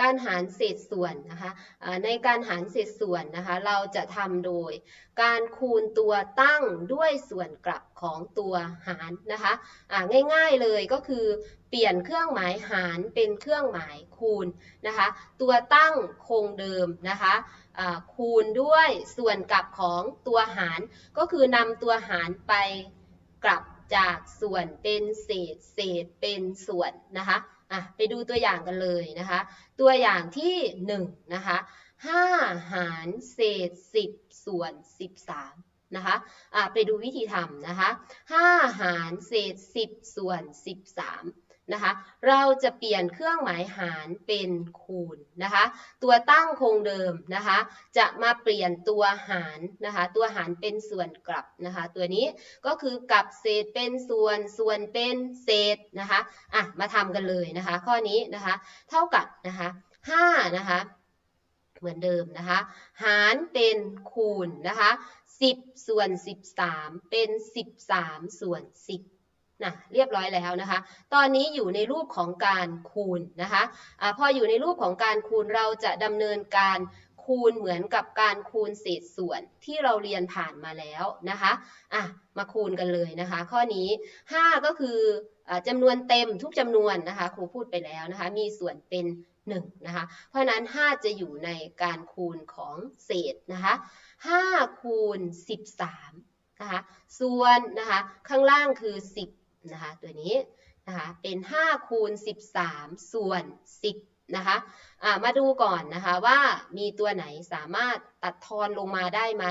การหารเศษส่วนนะคะในการหารเศษส่วนนะคะ เราจะทำโดย การคูณตัวตั้งด้วยส่วนกลับของตัวหารนะคะอ่าง่ายๆเลยก็คือเปลี่ยนเครื่องหมายหารเป็นเครื่องหมายคูณนะคะ ตัวตั้งคงเดิมนะคะคูณด้วยส่วนกลับของตัวหาร ก็คือนำตัวหารไปกลับจากส่วนเป็นเศษ เศษเป็นส่วนนะคะ อะไปดูตัวอย่างกันเลยนะคะ ตัวอย่างที่1นะคะ5หารเศษ 10 ส่วน 13นะคะอะไปดูวิธีทำนะคะ5หารเศษ 10 ส่วน 13 นะคะ เราจะเปลี่ยนเครื่องหมายหารเป็นคูณนะคะ ตัวตั้งคงเดิมนะคะ จะมาเปลี่ยนตัวหารนะคะ ตัวหารเป็นส่วนกลับนะคะ ตัวนี้ก็คือกลับเศษเป็นส่วนส่วนเป็นเศษนะคะอะมาทำกันเลยนะคะ ข้อนี้นะคะ เท่ากับนะคะ5นะคะเหมือนเดิมนะคะ หารเป็นคูณนะคะ10ส่วน13 เป็น 13 ส่วน 10 นะเรียบร้อยแล้วนะคะ ตอนนี้อยู่ในรูปของการคูณนะคะอะพออยู่ในรูปของการคูณเราจะดำเนินการคูณเหมือนกับการคูณเศษส่วนที่เราเรียนผ่านมาแล้วนะคะอะมาคูณกันเลยนะคะ ข้อนี้ 5 ก็คืออจำนวนเต็มทุกจำนวนนะคะครูพูดไปแล้วนะคะ มีส่วนเป็น1นะคะ เพราะนั้น 5 จะอยู่ในการคูณของเศษนะคะ5คูณ 13นะคะ ส่วนนะคะ ข้างล่างคือ 10 นะคะตัวนี้นะคะเป็น 5 คูณ 13 ส่วน 10นะคะะมาดูก่อนนะคะว่ามีตัวไหนสามารถตัดทอนลงมาได้ไหม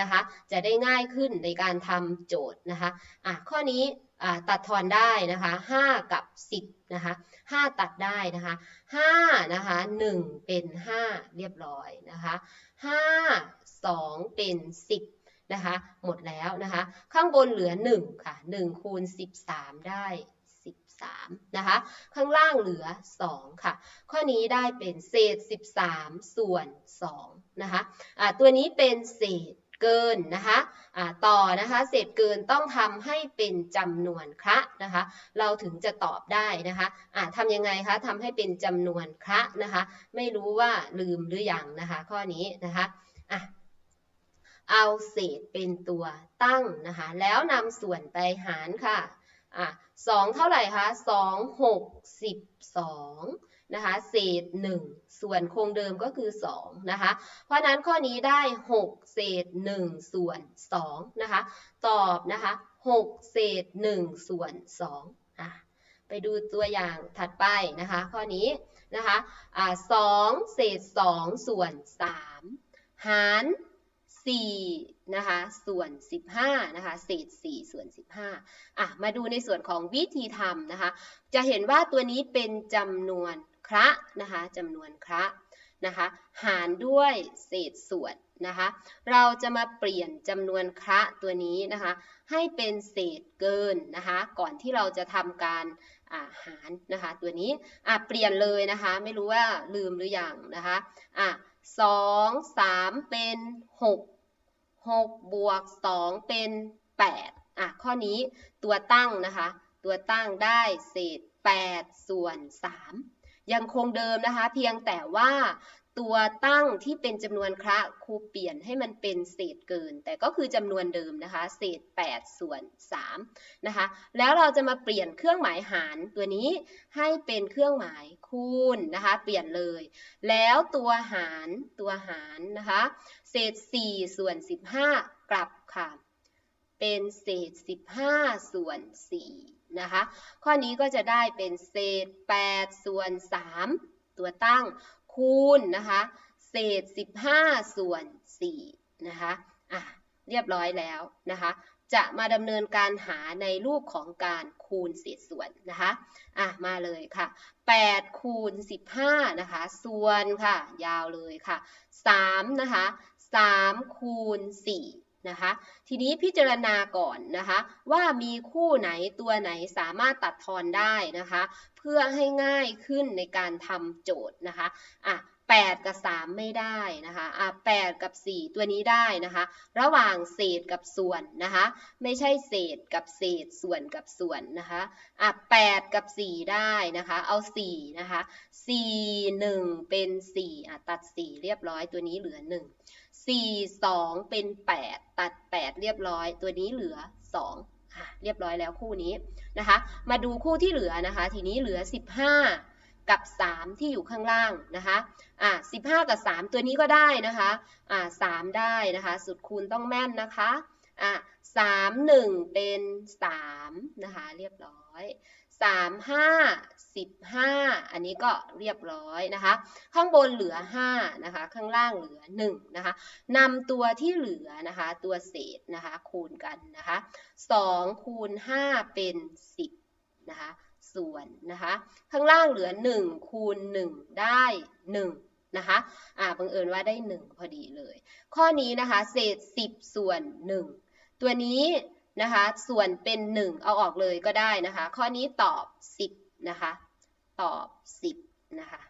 นะคะจะได้ง่ายขึ้นในการทำโจทย์นะคะะข้อนี้ตัดทอนได้นะคะ5กับ 10นะคะ5ตัดได้นะคะ5นะคะ1เป็น 5 เรียบร้อยนะคะ5 2 เป็น 10 นะคะ หมดแล้วนะคะ ข้างบนเหลือ 1 ค่ะ 1 คูณ 13 ได้ 13 นะคะ ข้างล่างเหลือ 2 ค่ะ ข้อนี้ได้เป็นเศษ 13 ส่วน 2 นะคะะตัวนี้เป็นเศษเกินนะคะะต่อนะคะเศษเกินต้องทำให้เป็นจำนวนคะนะคะ เราถึงจะตอบได้นะคะะทำยังไงคะทำให้เป็นจำนวนคะนะคะ ไม่รู้ว่าลืมหรืออยังนะคะ ข้อนี้นะคะะ เอาเศษเป็นตัวตั้งนะคะ แล้วนำส่วนไปหารค่ะอะสองเท่าไหร่คะสองหกสิบสองนะคะ เศษ1ส่วนคงเดิมก็คือ2นะคะ เพราะนั้นข้อนี้ได้6เศษ1ส่วน2นะคะ ตอบนะคะ6เศษ1ส่วน2อะไปดูตัวอย่างถัดไปนะคะ ข้อนี้นะคะอ่า2เศษ2ส่วน3หาร 4นะคะส่วน 15นะคะเศษ4ส่วน 15อะมาดูในส่วนของวิธีทำนะคะ จะเห็นว่าตัวนี้เป็นจำนวนคระนะคะจำนวนคระนะคะหารด้วยเศษส่วนนะคะเราจะมาเปลี่ยนจำนวนคระตัวนี้นะคะให้เป็นเศษเกินนะคะก่อนที่เราจะทำการหารนะคะตัวนี้เปลี่ยนเลยนะคะไม่รู้ว่าลืมหรืออยังนะคะอะสองสามเป็นหก หกบวกสองเป็นแปดอะ ข้อนี้ตัวตั้งนะคะ ตัวตั้งได้เศษ 8 ส่วน 3 ยังคงเดิมนะคะ เพียงแต่ว่า ตัวตั้งที่เป็นจำนวนคระครูเปลี่ยนให้มันเป็นเศษเกิน แต่ก็คือจำนวนเดิมนะคะ เศษ 8 ส่วน3นะคะ แล้วเราจะมาเปลี่ยนเครื่องหมายหารตัวนี้ให้เป็นเครื่องหมายคูณนะคะ เปลี่ยนเลย แล้วตัวหารตัวหารนะคะ เศษ 4 ส่วน 15 กลับค่ะ เป็นเศษ 15 ส่วน 4 นะคะ ข้อนี้ก็จะได้เป็นเศษ 8 ส่วน 3 ตัวตั้ง คูณนะคะเศษ 15 ส่วน4นะคะอะเรียบร้อยแล้วนะคะจะมาดำเนินการหาในรูปของการคูณเศษส่วนนะคะอะมาเลยค่ะ8คูณ15นะคะส่วนค่ะยาวเลยค่ะ3นะคะ3คูณ4 นะคะ ทีนี้พิจารณาก่อนนะคะ ว่ามีคู่ไหนตัวไหนสามารถตัดทอนได้นะคะ เพื่อให้ง่ายขึ้นในการทำโจทย์นะคะอะ 8 กับ 3 ไม่ได้นะคะอะ8กับ 4 ตัวนี้ได้นะคะ ระหว่างเศษกับส่วนนะคะ ไม่ใช่เศษกับเศษส่วนกับส่วนนะคะอะ8กับ 4 ได้นะคะ เอา 4 นะคะ 4 1 เป็น 4อะตัด 4 เรียบร้อย ตัวนี้เหลือ 1 4 2 เป็น 8 ตัด 8 เรียบร้อย ตัวนี้เหลือ 2 ค่ะ เรียบร้อยแล้วคู่นี้นะคะ มาดูคู่ที่เหลือนะคะ ทีนี้เหลือ 15 กับ 3 ที่อยู่ข้างล่างนะคะอะ15 กับ 3 ตัวนี้ก็ได้นะคะอะ3ได้นะคะ สุดคูณต้องแม่นนะคะอะ3 1 เป็น 3 นะคะ เรียบร้อย 3 5 15 อันนี้ก็เรียบร้อยนะคะ ข้างบนเหลือ 5 นะคะ ข้างล่างเหลือ 1 นะคะนำตัวที่เหลือนะคะ ตัวเศษนะคะ คูณกันนะคะ 2 คูณ 5 เป็น 10 ส่วนนะคะ ข้างล่างเหลือ 1 คูณ 1 ได้ 1 นะคะ อ่าบังเอิญว่าได้ 1 พอดีเลย ข้อนี้นะคะ เศษ 10 ส่วน 1 ตัวนี้นะคะ ส่วนเป็น 1 เอาออกเลยก็ได้นะคะ ข้อนี้ตอบ 10 นะคะ ตอบ 10 นะคะ